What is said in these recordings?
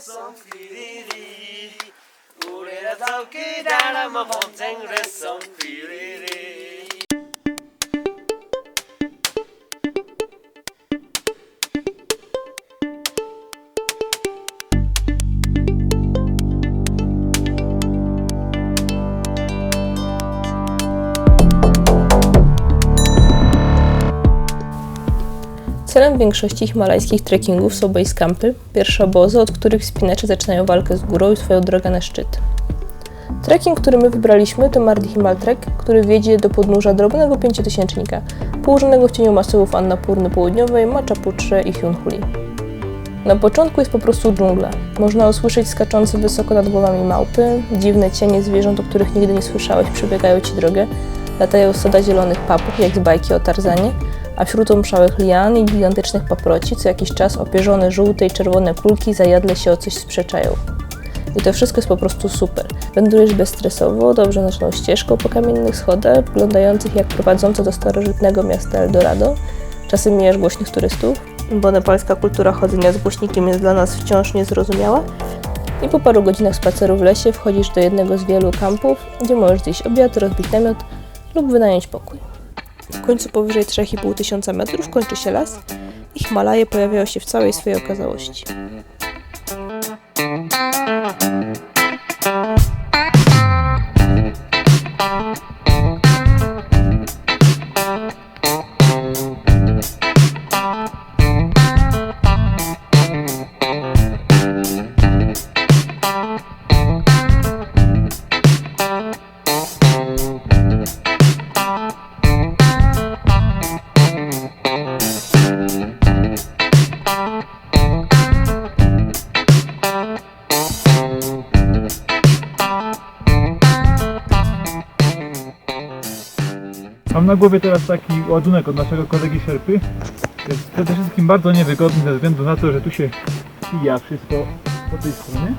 są chwili, urela całki dala ma wądzeń, są chwili. Celem większości himalajskich trekkingów są base campy, pierwsze obozy, od których wspinacze zaczynają walkę z górą i swoją drogę na szczyt. Trekking, który my wybraliśmy, to Mardi Himal Trek, który wiedzie do podnóża drobnego pięciotysięcznika, położonego w cieniu masywów Annapurny Południowej, Machapucze i Hyunhuli. Na początku jest po prostu dżungla. Można usłyszeć skaczące wysoko nad głowami małpy, dziwne cienie zwierząt, o których nigdy nie słyszałeś, przebiegają ci drogę, latają stada zielonych papug, jak z bajki o Tarzanie, a wśród omszałych lian i gigantycznych paproci co jakiś czas opierzone żółte i czerwone kulki zajadle się o coś sprzeczają. I to wszystko jest po prostu super. Wędrujesz bezstresowo, dobrze nocną ścieżką po kamiennych schodach, wyglądających jak prowadzące do starożytnego miasta Eldorado. Czasem mijasz głośnych turystów, bo nepalska kultura chodzenia z głośnikiem jest dla nas wciąż niezrozumiała. I po paru godzinach spaceru w lesie wchodzisz do jednego z wielu kampów, gdzie możesz zjeść obiad, rozbić namiot lub wynająć pokój. W końcu powyżej 3,5 tysiąca metrów kończy się las i Himalaje pojawiają się w całej swojej okazałości. Na głowie teraz taki ładunek od naszego kolegi Szerpy. Jest przede wszystkim bardzo niewygodny ze względu na to, że tu się pija wszystko po tej stronie.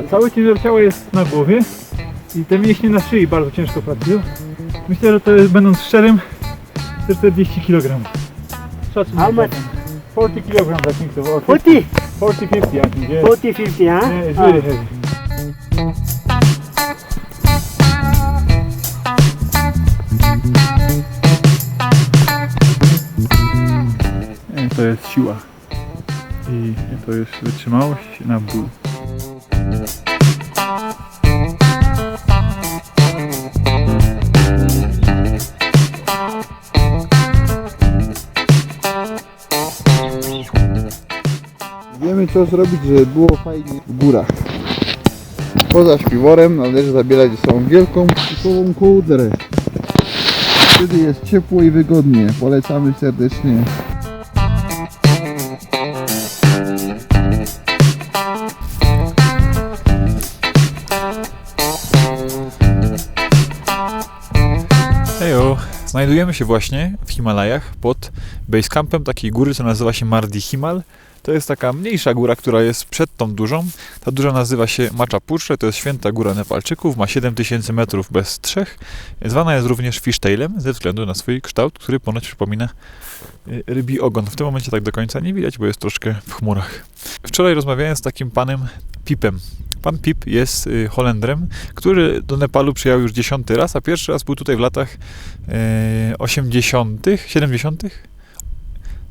A cały ciężar ciała jest na głowie i te mięśnie na szyi bardzo ciężko pracują. Myślę, że to jest, będąc szczerym, 140 kg. How much? 40 kg I think so. or 40, 40, 50 I think, yeah. 40, 50, huh? Yeah, it's very heavy. Siła i to jest wytrzymałość na ból. Wiemy co zrobić, żeby było fajnie w górach. Poza śpiworem należy zabierać ze sobą wielką psikową kołdrę. Wtedy jest ciepło i wygodnie. Polecamy serdecznie. Znajdujemy się właśnie w Himalajach pod basecampem takiej góry, co nazywa się Mardi Himal. To jest taka mniejsza góra, która jest przed tą dużą. Ta duża nazywa się Machapucze, to jest święta góra Nepalczyków, ma 7000 metrów bez trzech. Zwana jest również fishtailem ze względu na swój kształt, który ponoć przypomina y, rybi ogon. W tym momencie tak do końca nie widać, bo jest troszkę w chmurach. Wczoraj rozmawiałem z takim panem Pipem. Pan Pip jest y, Holendrem, który do Nepalu przyjechał już dziesiąty raz, a pierwszy raz był tutaj w latach e, 80., 70.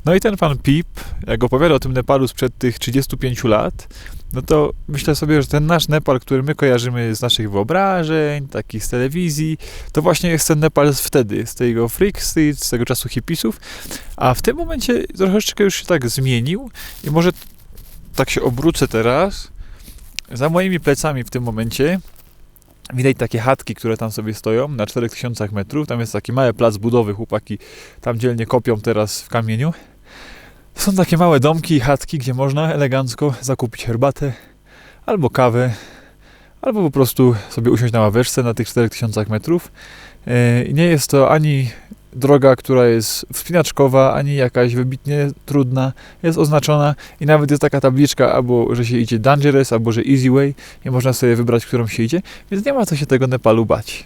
No i ten pan Pip, jak opowiada o tym Nepalu sprzed tych 35 lat, no to myślę sobie, że ten nasz Nepal, który my kojarzymy z naszych wyobrażeń, takich z telewizji, to właśnie jest ten Nepal z wtedy, z tego freak z tego czasu hipisów, a w tym momencie troszeczkę już się tak zmienił i może tak się obrócę teraz. Za moimi plecami w tym momencie widać takie chatki, które tam sobie stoją na 4000 metrów. Tam jest taki mały plac budowy, chłopaki tam dzielnie kopią teraz w kamieniu. Są takie małe domki i chatki, gdzie można elegancko zakupić herbatę albo kawę, albo po prostu sobie usiąść na ławeczce na tych 4000 metrów. E, Nie jest to ani droga, która jest wspinaczkowa, ani jakaś wybitnie trudna. Jest oznaczona i nawet jest taka tabliczka, albo że się idzie dangerous, albo że easy way i można sobie wybrać, którą się idzie, więc nie ma co się tego Nepalu bać.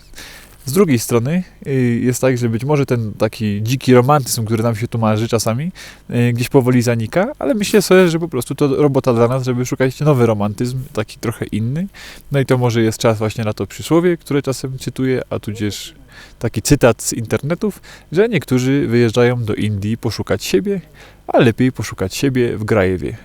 Z drugiej strony y, jest tak, że być może ten taki dziki romantyzm, który nam się tu marzy czasami, y, gdzieś powoli zanika, ale myślę sobie, że po prostu to robota dla nas, żeby szukać nowy romantyzm, taki trochę inny. No i to może jest czas właśnie na to przysłowie, które czasem cytuję, a tudzież taki cytat z internetów, że niektórzy wyjeżdżają do Indii poszukać siebie, a lepiej poszukać siebie w Grajewie.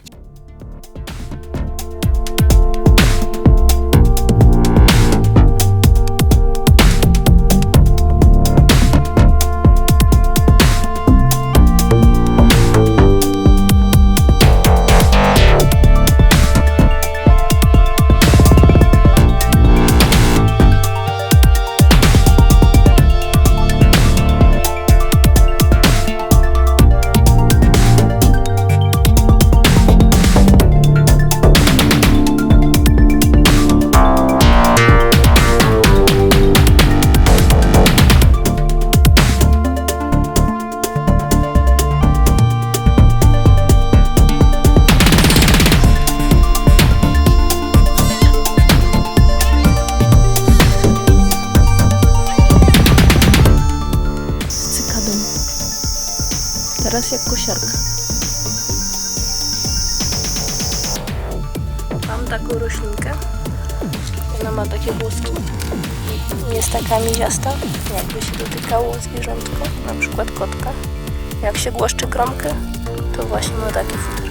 Jak kosiarka. Mam taką roślinkę. Ona ma takie włoski. Jest taka miziasta, jakby się dotykało zwierzątko, na przykład kotka. Jak się głaszczy kromkę, to właśnie ma taki futer.